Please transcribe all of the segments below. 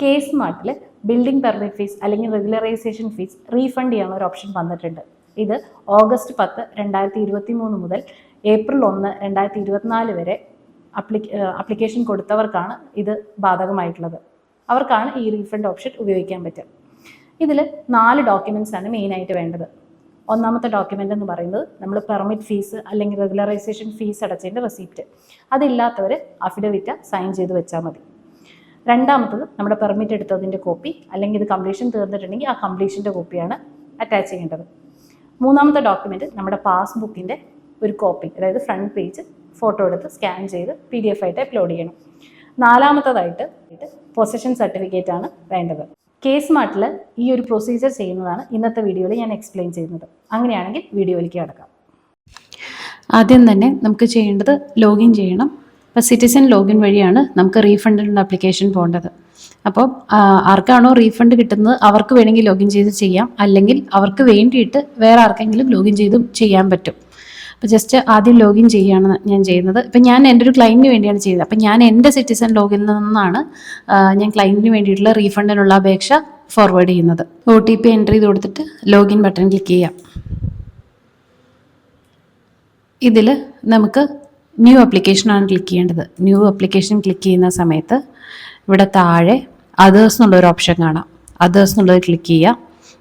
K സ്മാർട്ടിൽ building permit fees അല്ലെങ്കിൽ regularisation fees refund ചെയ്യാനുള്ള ഒരു ഓപ്ഷൻ വന്നിട്ടുണ്ട്. ഇത് ഓഗസ്റ്റ് പത്ത് രണ്ടായിരത്തി ഇരുപത്തി മൂന്ന് മുതൽ ഏപ്രിൽ ഒന്ന് രണ്ടായിരത്തി ഇരുപത്തിനാല് വരെ അപ്ലി അപ്ലിക്കേഷൻ കൊടുത്തവർക്കാണ് ഇത് ബാധകമായിട്ടുള്ളത്. അവർക്കാണ് ഈ റീഫണ്ട് ഓപ്ഷൻ ഉപയോഗിക്കാൻ പറ്റുക. ഇതിൽ നാല് ഡോക്യുമെന്റ്സ് ആണ് മെയിനായിട്ട് വേണ്ടത്. ഒന്നാമത്തെ ഡോക്യുമെന്റ് എന്ന് പറയുന്നത് നമ്മൾ പെർമിറ്റ് ഫീസ് അല്ലെങ്കിൽ റെഗുലറൈസേഷൻ ഫീസ് അടച്ചതിന്റെ റെസിപ്റ്റ് അതില്ലാത്തവർ അഫിഡവിറ്റ സൈൻ ചെയ്ത് വെച്ചാൽ മതി. രണ്ടാമത്തത് നമ്മുടെ പെർമിറ്റ് എടുത്തതിന്റെ കോപ്പി അല്ലെങ്കിൽ ഇത് കംപ്ലീഷൻ തീർന്നിട്ടുണ്ടെങ്കിൽ ആ കംപ്ലീഷന്റെ കോപ്പിയാണ് അറ്റാച്ച് ചെയ്യേണ്ടത്. മൂന്നാമത്തെ ഡോക്യുമെന്റ് നമ്മുടെ പാസ്ബുക്കിന്റെ ഒരു കോപ്പി അതായത് ഫ്രണ്ട് പേജ് ഫോട്ടോ എടുത്ത് സ്കാൻ ചെയ്ത് പി ഡി എഫ് ആയിട്ട് അപ്ലോഡ് ചെയ്യണം. നാലാമത്തതായിട്ട് പൊസിഷൻ സർട്ടിഫിക്കറ്റ് ആണ് വേണ്ടത്. കേസ് മാർട്ടിൽ ഈ ഒരു പ്രൊസീജിയർ ചെയ്യുന്നതാണ് ഇന്നത്തെ വീഡിയോയിൽ ഞാൻ എക്സ്പ്ലെയിൻ ചെയ്യുന്നത്. അങ്ങനെയാണെങ്കിൽ വീഡിയോയിലേക്ക് കടക്കാം. ആദ്യം തന്നെ നമുക്ക് ചെയ്യേണ്ടത് ലോഗിൻ ചെയ്യണം. അപ്പോൾ സിറ്റിസൺ ലോഗിൻ വഴിയാണ് നമുക്ക് റീഫണ്ടിനുള്ള അപ്ലിക്കേഷൻ പോകേണ്ടത്. അപ്പോൾ ആർക്കാണോ റീഫണ്ട് കിട്ടുന്നത് അവർക്ക് വേണമെങ്കിൽ ലോഗിൻ ചെയ്ത് ചെയ്യാം. അല്ലെങ്കിൽ അവർക്ക് വേണ്ടിയിട്ട് വേറെ ആർക്കെങ്കിലും ലോഗിൻ ചെയ്തും ചെയ്യാൻ പറ്റും. അപ്പോൾ ജസ്റ്റ് ആദ്യം ലോഗിൻ ചെയ്യുകയാണ് ഞാൻ ചെയ്യുന്നത്. ഇപ്പം ഞാൻ എന്റെ ഒരു ക്ലൈന്റിന് വേണ്ടിയാണ് ചെയ്തത്. അപ്പം ഞാൻ എന്റെ സിറ്റിസൺ ലോഗിനിൽ നിന്നാണ് ഞാൻ ക്ലൈന്റിന് വേണ്ടിയിട്ടുള്ള റീഫണ്ടിനുള്ള അപേക്ഷ ഫോർവേഡ് ചെയ്യുന്നത്. ഒ ടി പി എന്റർ ചെയ്ത് കൊടുത്തിട്ട് ലോഗിൻ ബട്ടൺ ക്ലിക്ക് ചെയ്യാം. ഇതിൽ നമുക്ക് ന്യൂ ആണ് ക്ലിക്ക് ചെയ്യേണ്ടത്. ന്യൂ അപ്ലിക്കേഷൻ ക്ലിക്ക് ചെയ്യുന്ന സമയത്ത് ഇവിടെ താഴെ അതേഴ്സ് എന്നുള്ളൊരു ഓപ്ഷൻ കാണാം. അതേഴ്സ് എന്നുള്ളത് ക്ലിക്ക് ചെയ്യുക.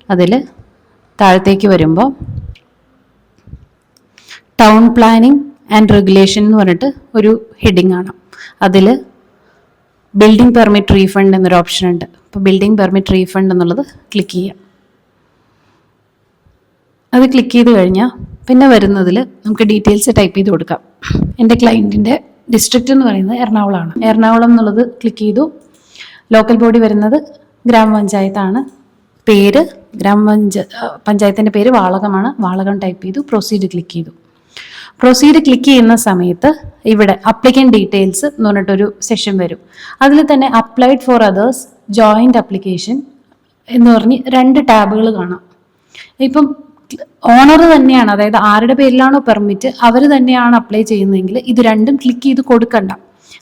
അതിൽ താഴത്തേക്ക് വരുമ്പോൾ ടൗൺ പ്ലാനിങ് ആൻഡ് റെഗുലേഷൻ എന്ന് പറഞ്ഞിട്ട് ഒരു ഹെഡിങ് കാണാം. അതിൽ ബിൽഡിംഗ് പെർമിറ്റ് റീഫണ്ട് എന്നൊരു ഓപ്ഷൻ ഉണ്ട്. അപ്പോൾ ബിൽഡിംഗ് പെർമിറ്റ് റീഫണ്ട് എന്നുള്ളത് ക്ലിക്ക് ചെയ്യാം അത് ക്ലിക്ക് ചെയ്ത് കഴിഞ്ഞാൽ പിന്നെ വരുന്നതിൽ നമുക്ക് ഡീറ്റെയിൽസ് ടൈപ്പ് ചെയ്ത് കൊടുക്കാം. എന്റെ ക്ലയന്റിന്റെ ഡിസ്ട്രിക്റ്റ് എന്ന് പറയുന്നത് എറണാകുളമാണ്. എറണാകുളം എന്നുള്ളത് ക്ലിക്ക് ചെയ്തു. ലോക്കൽ ബോഡി വരുന്നത് ഗ്രാമപഞ്ചായത്താണ്. പേര് ഗ്രാമപഞ്ച പഞ്ചായത്തിന്റെ പേര് വാളകമാണ്. വാളകം ടൈപ്പ് ചെയ്തു. പ്രൊസീഡ് ക്ലിക്ക് ചെയ്തു. പ്രൊസീഡ് ക്ലിക്ക് ചെയ്യുന്ന സമയത്ത് ഇവിടെ അപ്ലിക്കൻ ഡീറ്റെയിൽസ് എന്ന് പറഞ്ഞിട്ടൊരു സെഷൻ വരും. അതിൽ തന്നെ applied for others joint application എന്ന് പറഞ്ഞ് രണ്ട് ടാബുകൾ കാണാം. ഇപ്പം ഓണർ തന്നെയാണ് അതായത് ആരുടെ പേരിലാണോ പെർമിറ്റ് അവർ തന്നെയാണ് അപ്ലൈ ചെയ്യുന്നതെങ്കിൽ ഇത് രണ്ടും ക്ലിക്ക് ചെയ്ത് കൊടുക്കണ്ട.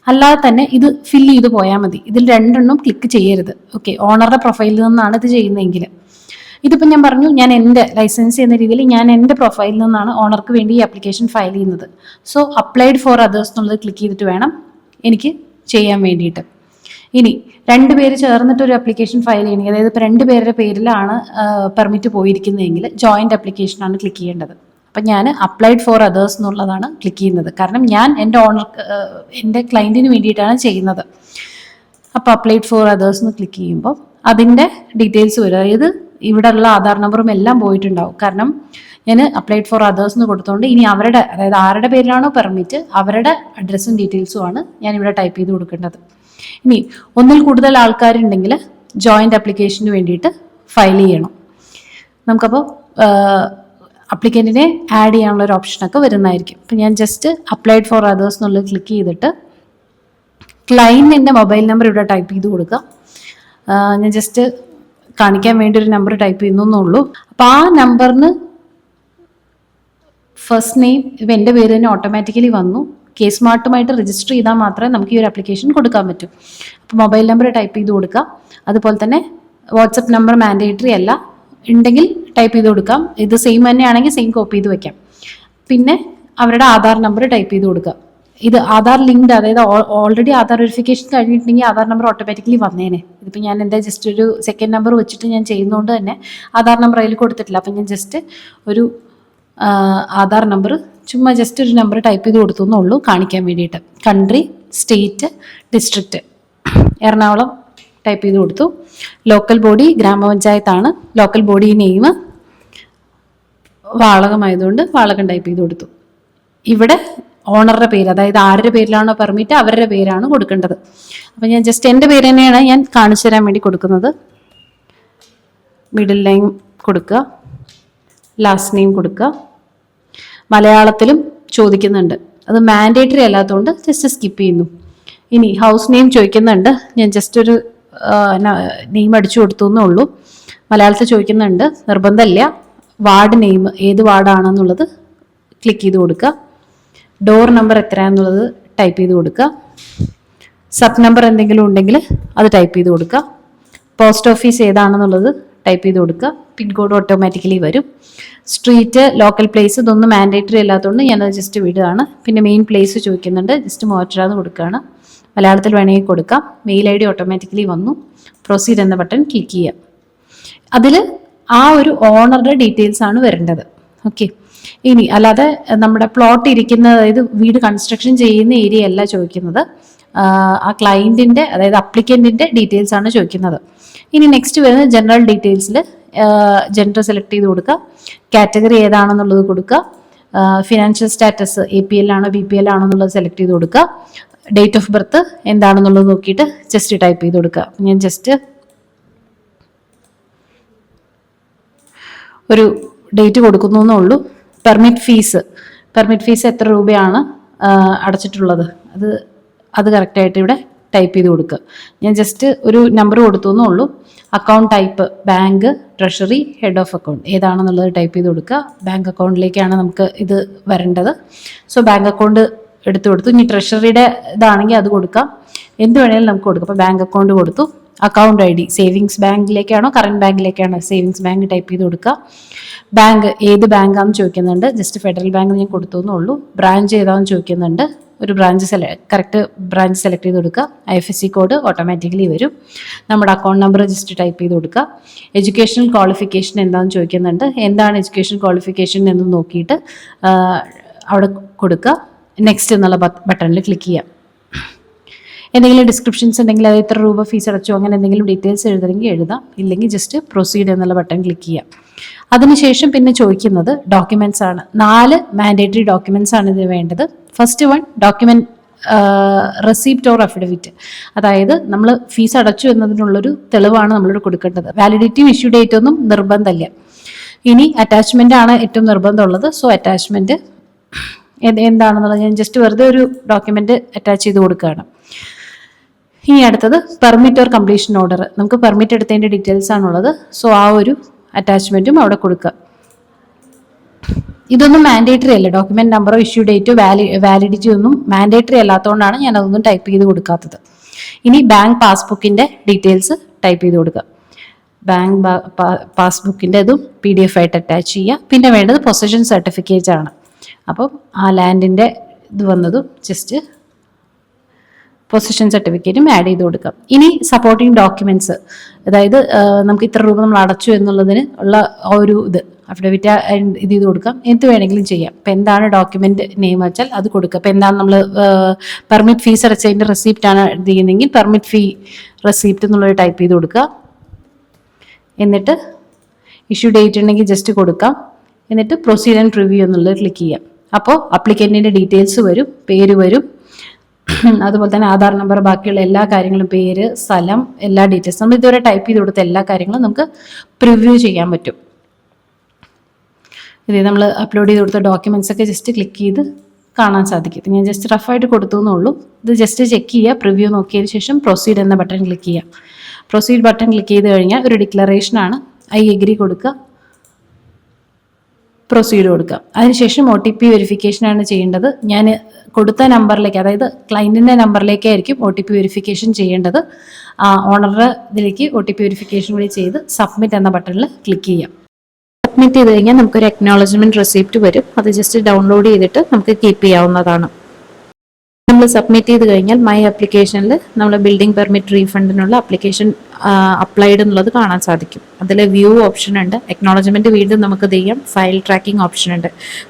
അല്ലാതെ തന്നെ ഇത് ഫില്ല് ചെയ്ത് പോയാൽ മതി. ഇതിൽ രണ്ടെണ്ണം ക്ലിക്ക് ചെയ്യരുത്. ഓക്കെ ഓണറുടെ പ്രൊഫൈലിൽ നിന്നാണ് ഇത് ചെയ്യുന്നതെങ്കിൽ. ഇതിപ്പോൾ ഞാൻ പറഞ്ഞു ഞാൻ എന്റെ ലൈസൻസ് എന്ന രീതിയിൽ ഞാൻ എന്റെ പ്രൊഫൈലിൽ നിന്നാണ് ഓണർക്ക് വേണ്ടി ഈ ആപ്ലിക്കേഷൻ ഫയൽ ചെയ്യുന്നത്. സോ അപ്ലൈഡ് ഫോർ അതേഴ്സ് എന്നുള്ളത് ക്ലിക്ക് ചെയ്തിട്ട് വേണം എനിക്ക് ചെയ്യാൻ വേണ്ടിയിട്ട്. ഇനി രണ്ട് പേര് ചേർന്നിട്ട് ഒരു ആപ്ലിക്കേഷൻ ഫയൽ ചെയ്യണമെങ്കിൽ അതായത് ഇപ്പോൾ രണ്ട് പേരുടെ പേരിലാണ് പെർമിറ്റ് പോയിരിക്കുന്നതെങ്കിൽ ജോയിന്റ് ആപ്ലിക്കേഷനാണ് ക്ലിക്ക് ചെയ്യേണ്ടത്. അപ്പം ഞാൻ അപ്ലൈഡ് ഫോർ അതേഴ്സ് എന്നുള്ളതാണ് ക്ലിക്ക് ചെയ്യുന്നത്. കാരണം ഞാൻ എന്റെ ഓണർ എന്റെ ക്ലയന്റിന് വേണ്ടിയിട്ടാണ് ചെയ്യുന്നത്. അപ്പോൾ അപ്ലൈഡ് ഫോർ അതേഴ്സ് എന്ന് ക്ലിക്ക് ചെയ്യുമ്പോൾ അതിന്റെ ഡീറ്റെയിൽസ് വരും. അതായത് ഇവിടെ ഉള്ള ആധാർ നമ്പറും എല്ലാം പോയിട്ടുണ്ടാവും. കാരണം ഞാൻ അപ്ലൈഡ് ഫോർ അതേഴ്സ് എന്ന് കൊടുത്തുകൊണ്ട് ഇനി അവരുടെ അതായത് ആരുടെ പേരിലാണോ പെർമിറ്റ് അവരുടെ അഡ്രസ്സും ഡീറ്റെയിൽസുമാണ് ഞാൻ ഇവിടെ ടൈപ്പ് ചെയ്ത് കൊടുക്കേണ്ടത്. ഇനി ഒന്നിൽ കൂടുതൽ ആൾക്കാരുണ്ടെങ്കിൽ ജോയിന്റ് അപ്ലിക്കേഷന് വേണ്ടിയിട്ട് ഫയൽ ചെയ്യണം. നമുക്കപ്പോൾ അപ്ലിക്കന്റിനെ ആഡ് ചെയ്യാനുള്ള ഒരു ഓപ്ഷനൊക്കെ വരുന്നതായിരിക്കും. അപ്പം ഞാൻ ജസ്റ്റ് അപ്ലൈഡ് ഫോർ അതേഴ്സ് എന്നുള്ളത് ക്ലിക്ക് ചെയ്തിട്ട് ക്ലൈന്റിന്റെ മൊബൈൽ നമ്പർ ഇവിടെ ടൈപ്പ് ചെയ്ത് കൊടുക്കുക. ഞാൻ ജസ്റ്റ് കാണിക്കാൻ വേണ്ടി ഒരു നമ്പർ ടൈപ്പ് ചെയ്യുന്നു എന്നുള്ളൂ. അപ്പോൾ ആ നമ്പറിന് ഫസ്റ്റ് നെയിം ഇപ്പം എന്റെ പേര് തന്നെ ഓട്ടോമാറ്റിക്കലി വന്നു. കെ സ്മാർട്ടുമായിട്ട് രജിസ്റ്റർ ചെയ്താൽ മാത്രമേ നമുക്ക് ഈ ഒരു ആപ്ലിക്കേഷൻ കൊടുക്കാൻ പറ്റൂ. അപ്പോൾ മൊബൈൽ നമ്പർ ടൈപ്പ് ചെയ്ത് കൊടുക്കുക അതുപോലെ തന്നെ വാട്സപ്പ് നമ്പർ മാൻഡേറ്ററി അല്ല. ഉണ്ടെങ്കിൽ ടൈപ്പ് ചെയ്ത് കൊടുക്കാം. ഇത് സെയിം തന്നെയാണെങ്കിൽ സെയിം കോപ്പി ചെയ്ത് വെക്കാം. പിന്നെ അവരുടെ ആധാർ നമ്പർ ടൈപ്പ് ചെയ്ത് കൊടുക്കുക. ഇത് ആധാർ ലിങ്ക്ഡ് അതായത് ഓൾറെഡി ആധാർ വെരിഫിക്കേഷൻ കഴിഞ്ഞിട്ടുണ്ടെങ്കിൽ ആധാർ നമ്പർ ഓട്ടോമാറ്റിക്കലി വന്നേനെ. ഇതിപ്പോൾ ഞാൻ എന്റെ ജസ്റ്റ് ഒരു സെക്കൻഡ് നമ്പർ വെച്ചിട്ട് ഞാൻ ചെയ്യുന്നതുകൊണ്ട് തന്നെ ആധാർ നമ്പർ അതിൽ കൊടുത്തിട്ടില്ല. അപ്പം ഞാൻ ജസ്റ്റ് ഒരു ആധാർ നമ്പർ ചുമ്മാ ജസ്റ്റ് ഒരു നമ്പർ ടൈപ്പ് ചെയ്ത് കൊടുത്തു എന്നുള്ളൂ. കാണിക്കാൻ വേണ്ടിയിട്ട്. Country state district Ernakulam type ചെയ്ത് കൊടുത്തു. ലോക്കൽ ബോഡി ഗ്രാമപഞ്ചായത്താണ്. ലോക്കൽ ബോഡി നെയിം വാളകമായതുകൊണ്ട് വാളകം ടൈപ്പ് ചെയ്ത് കൊടുത്തു. ഇവിടെ ഓണറുടെ പേര് അതായത് ആരുടെ പേരിലാണോ പെർമിറ്റ് അവരുടെ പേരാണ് കൊടുക്കേണ്ടത്. അപ്പം ഞാൻ ജസ്റ്റ് എന്റെ പേര് തന്നെയാണ് ഞാൻ കാണിച്ചു തരാൻ വേണ്ടി കൊടുക്കുന്നത്. മിഡിൽ നെയിം കൊടുക്കുക. ലാസ്റ്റ് നെയിം കൊടുക്കുക. മലയാളത്തിലും ചോദിക്കുന്നുണ്ട്. അത് മാൻഡേറ്ററി അല്ലാത്തതുകൊണ്ട് ജസ്റ്റ് സ്കിപ്പ് ചെയ്യുന്നു. ഇനി ഹൗസ് നെയിം ചോദിക്കുന്നുണ്ട്. ഞാൻ ജസ്റ്റ് ഒരു നെയിം അടിച്ചു കൊടുത്തു എന്നേ ഉള്ളൂ. മലയാളത്തിൽ ചോദിക്കുന്നുണ്ട്. നിർബന്ധമില്ല. വാർഡ് നെയിം ഏത് വാർഡാണെന്നുള്ളത് ക്ലിക്ക് ചെയ്ത് കൊടുക്കുക. ഡോർ നമ്പർ എത്രയാണെന്നുള്ളത് ടൈപ്പ് ചെയ്ത് കൊടുക്കുക. സബ് നമ്പർ എന്തെങ്കിലും ഉണ്ടെങ്കിൽ അത് ടൈപ്പ് ചെയ്ത് കൊടുക്കുക. പോസ്റ്റ് ഓഫീസ് ഏതാണെന്നുള്ളത് ടൈപ്പ് ചെയ്ത് കൊടുക്കുക. പിൻകോഡ് ഓട്ടോമാറ്റിക്കലി വരും. സ്ട്രീറ്റ് ലോക്കൽ പ്ലേസ് ഇതൊന്നും മാൻഡേറ്ററി അല്ലാത്തതുകൊണ്ട് ഞാനത് ജസ്റ്റ് വിടുകയാണ്. പിന്നെ മെയിൻ പ്ലേസ് ചോദിക്കുന്നുണ്ട്. ജസ്റ്റ് മോറ്ററാന്ന് കൊടുക്കുകയാണ്. മലയാളത്തിൽ വേണമെങ്കിൽ കൊടുക്കാം. മെയിൽ ഐ ഡി ഓട്ടോമാറ്റിക്കലി വന്നു. പ്രൊസീഡ് എന്ന ബട്ടൺ ക്ലിക്ക് ചെയ്യാം അതിൽ ആ ഒരു ഓണറുടെ ഡീറ്റെയിൽസ് ആണ് വരേണ്ടത്. ഓക്കെ ഇനി അല്ലാതെ നമ്മുടെ പ്ലോട്ട് ഇരിക്കുന്ന അതായത് വീട് കൺസ്ട്രക്ഷൻ ചെയ്യുന്ന ഏരിയ അല്ല ചോദിക്കുന്നത്. ആ ക്ലയന്റിന്റെ അതായത് അപ്ലിക്കന്റിന്റെ ഡീറ്റെയിൽസ് ആണ് ചോദിക്കുന്നത്. ഇനി നെക്സ്റ്റ് വരുന്നത് ജനറൽ ഡീറ്റെയിൽസിൽ ജെൻഡർ സെലക്ട് ചെയ്ത് കൊടുക്കുക കാറ്റഗറി ഏതാണെന്നുള്ളത് കൊടുക്കുക financial status A P L ആണോ ബി പി എൽ ആണോ എന്നുള്ളത് സെലക്ട് ചെയ്ത് കൊടുക്കുക ഡേറ്റ് ഓഫ് ബർത്ത് എന്താണെന്നുള്ളത് നോക്കിയിട്ട് ജസ്റ്റ് ടൈപ്പ് ചെയ്ത് കൊടുക്കുക ഞാൻ ജസ്റ്റ് ഒരു ഡേറ്റ് കൊടുക്കുന്നു എന്നേ ഉള്ളൂ. പെർമിറ്റ് ഫീസ് പെർമിറ്റ് ഫീസ് എത്ര രൂപയാണ് അടച്ചിട്ടുള്ളത്? അത് അത് കറക്റ്റായിട്ട് ഇവിടെ ടൈപ്പ് ചെയ്ത് കൊടുക്കുക ഞാൻ ജസ്റ്റ് ഒരു നമ്പർ കൊടുത്തു എന്നുള്ളൂ account type bank treasury head of account ഏതാണെന്നുള്ളത് type ചെയ്ത് കൊടുക്കുക. ബാങ്ക് അക്കൗണ്ടിലേക്കാണ് നമുക്ക് ഇത് വരേണ്ടത്. സോ ബാങ്ക് അക്കൗണ്ട് എടുത്തു കൊടുത്തു. ഇനി ട്രഷറിയുടെ ഇതാണെങ്കിൽ അത് കൊടുക്കാം. എന്ത് വേണേലും നമുക്ക് കൊടുക്കാം. അപ്പോൾ ബാങ്ക് അക്കൗണ്ട് കൊടുത്തു. അക്കൗണ്ട് ഐ ഡി സേവിങ്സ് ബാങ്കിലേക്കാണോ കറണ്ട് ബാങ്കിലേക്കാണോ സേവിങ്സ് ബാങ്ക് ടൈപ്പ് ചെയ്ത് കൊടുക്കുക. ബാങ്ക് ഏത് ബാങ്കാണെന്ന് ചോദിക്കുന്നുണ്ട്. ജസ്റ്റ് ഫെഡറൽ ബാങ്ക് ഞാൻ കൊടുത്തു എന്നുള്ളൂ ബ്രാഞ്ച് ഏതാണെന്ന് ചോദിക്കുന്നുണ്ട്. ഒരു ബ്രാഞ്ച് സെല കറക്റ്റ് ബ്രാഞ്ച് സെലക്ട് ചെയ്ത് കൊടുക്കുക. I F S C code automatically വരും. നമ്മുടെ അക്കൗണ്ട് നമ്പർ രജിസ്റ്റർ ടൈപ്പ് ചെയ്ത് കൊടുക്കുക. എഡ്യൂക്കേഷണൽ ക്വാളിഫിക്കേഷൻ എന്താണെന്ന് ചോദിക്കുന്നുണ്ട്. എന്താണ് എഡ്യൂക്കേഷൻ ക്വാളിഫിക്കേഷൻ എന്ന് നോക്കിയിട്ട് അവിടെ കൊടുക്കുക. നെക്സ്റ്റ് എന്നുള്ള ബട്ടണിൽ ക്ലിക്ക് ചെയ്യാം എന്തെങ്കിലും ഡിസ്ക്രിപ്ഷൻസ് ഉണ്ടെങ്കിൽ അത് ഇത്ര രൂപ ഫീസ് അടച്ചു അങ്ങനെ എന്തെങ്കിലും ഡീറ്റെയിൽസ് എഴുതണമെങ്കിൽ എഴുതാം. ഇല്ലെങ്കിൽ ജസ്റ്റ് പ്രൊസീഡ് എന്നുള്ള ബട്ടൺ ക്ലിക്ക് ചെയ്യാം അതിനുശേഷം പിന്നെ ചോദിക്കുന്നത് ഡോക്യുമെന്റ്സ് ആണ്. നാല് മാൻഡേറ്ററി ഡോക്യുമെൻസ് ആണ് ഇതിന് വേണ്ടത്. First one document receipt or affidavit അതായത് നമ്മൾ ഫീസ് അടച്ചു എന്നതിനുള്ളൊരു തെളിവാണ് നമ്മളോട് കൊടുക്കേണ്ടത്. വാലിഡിറ്റിയും ഇഷ്യൂ ഡേറ്റ് ഒന്നും നിർബന്ധമില്ല. ഇനി അറ്റാച്ച്മെന്റ് ആണ് ഏറ്റവും നിർബന്ധമുള്ളത്. സോ അറ്റാച്ച്മെന്റ് എന്താണെന്നുള്ളത് ഞാൻ ജസ്റ്റ് വെറുതെ ഒരു ഡോക്യുമെന്റ് അറ്റാച്ച് ചെയ്ത് കൊടുക്കുകയാണ്. ഇനി അടുത്തത് പെർമിറ്റ് ഓർ കംപ്ലീഷൻ ഓർഡർ നമുക്ക് പെർമിറ്റ് എടുത്തതിന്റെ ഡീറ്റെയിൽസ് ആണുള്ളത്. സോ ആ ഒരു അറ്റാച്ച്മെന്റും അവിടെ കൊടുക്കുക. ഇതൊന്നും മാൻഡേറ്ററി അല്ല. ഡോക്യുമെന്റ് നമ്പറോ ഇഷ്യൂ ഡേറ്റോ വാലി വാലിഡിറ്റി ഒന്നും മാൻഡേറ്ററി അല്ലാത്തതുകൊണ്ടാണ് ഞാൻ അതൊന്നും ടൈപ്പ് ചെയ്ത് കൊടുക്കാത്തത്. ഇനി ബാങ്ക് പാസ്ബുക്കിന്റെ ഡീറ്റെയിൽസ് ടൈപ്പ് ചെയ്ത് കൊടുക്കുക ബാങ്ക് പാസ്ബുക്കിന്റെ ഇതും പി ഡി എഫ് ആയിട്ട് അറ്റാച്ച് ചെയ്യുക. പിന്നെ വേണ്ടത് പൊസഷൻ സർട്ടിഫിക്കറ്റ് ആണ്. അപ്പം ആ ലാൻഡിന്റെ ഇത് വന്നതും ജസ്റ്റ് പൊസിഷൻ സർട്ടിഫിക്കറ്റും ആഡ് ചെയ്ത് കൊടുക്കാം. ഇനി സപ്പോർട്ടിങ് ഡോക്യുമെന്റ്സ് അതായത് നമുക്ക് ഇത്ര രൂപ നമ്മൾ അടച്ചു എന്നുള്ളതിന് ഉള്ള ഒരു ഇത്. അഫിഡവിറ്റ് ഇത് ചെയ്ത് കൊടുക്കാം. എന്ത് വേണമെങ്കിലും ചെയ്യാം. ഇപ്പം എന്താണ് ഡോക്യുമെന്റ് നെയിം വെച്ചാൽ അത് കൊടുക്കുക. ഇപ്പം എന്താണ് നമ്മൾ പെർമിറ്റ് ഫീസ് അടച്ചതിന്റെ റെസിപ്റ്റ് ആണ് ഇത് ചെയ്യുന്നതെങ്കിൽ പെർമിറ്റ് ഫീ റെസിപ്റ്റ് എന്നുള്ളത് ടൈപ്പ് ചെയ്ത് കൊടുക്കുക. എന്നിട്ട് ഇഷ്യൂ ഡേറ്റ് ഉണ്ടെങ്കിൽ ജസ്റ്റ് കൊടുക്കാം. എന്നിട്ട് പ്രൊസീഡ് ആൻഡ് റിവ്യൂ എന്നുള്ളത് ക്ലിക്ക് ചെയ്യാം. അപ്പോൾ അപ്ലിക്കന്റിന്റെ ഡീറ്റെയിൽസ് വരും പേര് വരും. അതുപോലെ തന്നെ ആധാർ നമ്പർ ബാക്കിയുള്ള എല്ലാ കാര്യങ്ങളും പേര് സ്ഥലം എല്ലാ ഡീറ്റെയിൽസ് നമ്മൾ ഇതുവരെ ടൈപ്പ് ചെയ്ത് കൊടുത്ത എല്ലാ കാര്യങ്ങളും നമുക്ക് പ്രിവ്യൂ ചെയ്യാൻ പറ്റും. ഇത് നമ്മൾ അപ്ലോഡ് ചെയ്ത് കൊടുത്ത ഡോക്യുമെന്റ്സ് ഒക്കെ ജസ്റ്റ് ക്ലിക്ക് ചെയ്ത് കാണാൻ സാധിക്കും. ഞാൻ ജസ്റ്റ് റഫായിട്ട് കൊടുത്തു എന്നുള്ളൂ. ഇത് ജസ്റ്റ് ചെക്ക് ചെയ്യുക പ്രിവ്യൂ നോക്കിയതിന് ശേഷം പ്രൊസീഡ് എന്ന ബട്ടൺ ക്ലിക്ക് ചെയ്യാം പ്രൊസീഡ് ബട്ടൺ ക്ലിക്ക് ചെയ്ത് കഴിഞ്ഞാൽ ഒരു ഡിക്ലറേഷനാണ് ഐ എഗ്രി കൊടുക്കുക. പ്രൊസീഡ് കൊടുക്കുക. അതിനുശേഷം ഒ ടി പി വെരിഫിക്കേഷനാണ് ചെയ്യേണ്ടത്. ഞാൻ കൊടുത്ത നമ്പറിലേക്ക് അതായത് ക്ലയന്റിന്റെ നമ്പറിലേക്കായിരിക്കും ഒ ടി പി വെരിഫിക്കേഷൻ ചെയ്യേണ്ടത്. ഓണറുടെ ഇതിലേക്ക് ഒ ടി പി വെരിഫിക്കേഷൻ കൂടി ചെയ്ത് സബ്മിറ്റ് എന്ന ബട്ടണിൽ ക്ലിക്ക് ചെയ്യാം സബ്മിറ്റ് ചെയ്ത് കഴിഞ്ഞാൽ നമുക്കൊരു അക്നോളജ്മെന്റ് റെസിപ്റ്റ് വരും. അത് ജസ്റ്റ് ഡൗൺലോഡ് ചെയ്തിട്ട് നമുക്ക് കീപ്പ് ചെയ്യാവുന്നതാണ്. നമ്മൾ സബ്മിറ്റ് ചെയ്ത് കഴിഞ്ഞാൽ മൈ ആപ്ലിക്കേഷനിൽ നമ്മൾ ബിൽഡിംഗ് പെർമിറ്റ് റീഫണ്ടിനുള്ള ആപ്ലിക്കേഷൻ അപ്ലൈഡ് എന്നുള്ളത് കാണാൻ സാധിക്കും. അതിൽ വ്യൂ ഓപ്ഷൻ ഉണ്ട്. അക്നോളജ്മെന്റ് വീണ്ടും നമുക്ക് ചെയ്യാം? ഫയൽ ട്രാക്കിംഗ് ഓപ്ഷൻ ഉണ്ട്.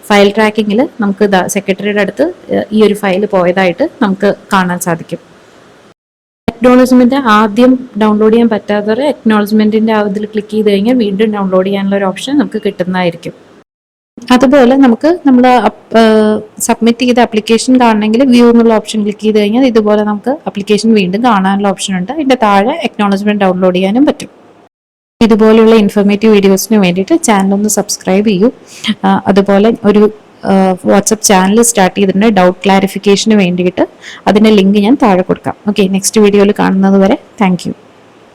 ഫയൽ ട്രാക്കിങ്ങിൽ നമുക്ക് സെക്രട്ടറിയുടെ അടുത്ത് ഈ ഒരു ഫയൽ പോയതായിട്ട് നമുക്ക് കാണാൻ സാധിക്കും. അക്നോളജ്മെന്റ് ആദ്യം ഡൗൺലോഡ് ചെയ്യാൻ പറ്റാത്തവർ അക്നോളജ്മെന്റിന്റെ ഇതിൽ ക്ലിക്ക് ചെയ്ത് കഴിഞ്ഞാൽ വീണ്ടും ഡൗൺലോഡ് ചെയ്യാനുള്ള ഒരു ഓപ്ഷൻ നമുക്ക് കിട്ടുന്നതായിരിക്കും. അതുപോലെ നമുക്ക് നമ്മൾ സബ്മിറ്റ് ചെയ്ത അപ്ലിക്കേഷൻ കാണണമെങ്കിൽ വ്യൂ എന്നുള്ള ഓപ്ഷൻ ക്ലിക്ക് ചെയ്ത് കഴിഞ്ഞാൽ ഇതുപോലെ നമുക്ക് അപ്ലിക്കേഷൻ വീണ്ടും കാണാനുള്ള ഓപ്ഷൻ ഉണ്ട്. അതിന്റെ താഴെ അക്നോളജ്മെന്റ് ഡൗൺലോഡ് ചെയ്യാനും പറ്റും. ഇതുപോലെയുള്ള ഇൻഫോർമേറ്റീവ് വീഡിയോസിന് വേണ്ടിയിട്ട് ചാനൽ ഒന്ന് സബ്സ്ക്രൈബ് ചെയ്യൂ. അതുപോലെ ഒരു വാട്സപ്പ് ചാനൽ സ്റ്റാർട്ട് ചെയ്തിട്ടുണ്ട്. ഡൗട്ട് ക്ലാരിഫിക്കേഷന് വേണ്ടിയിട്ട് അതിന്റെ ലിങ്ക് ഞാൻ താഴെ കൊടുക്കാം. ഓക്കെ നെക്സ്റ്റ് വീഡിയോയിൽ കാണുന്നത് വരെ താങ്ക്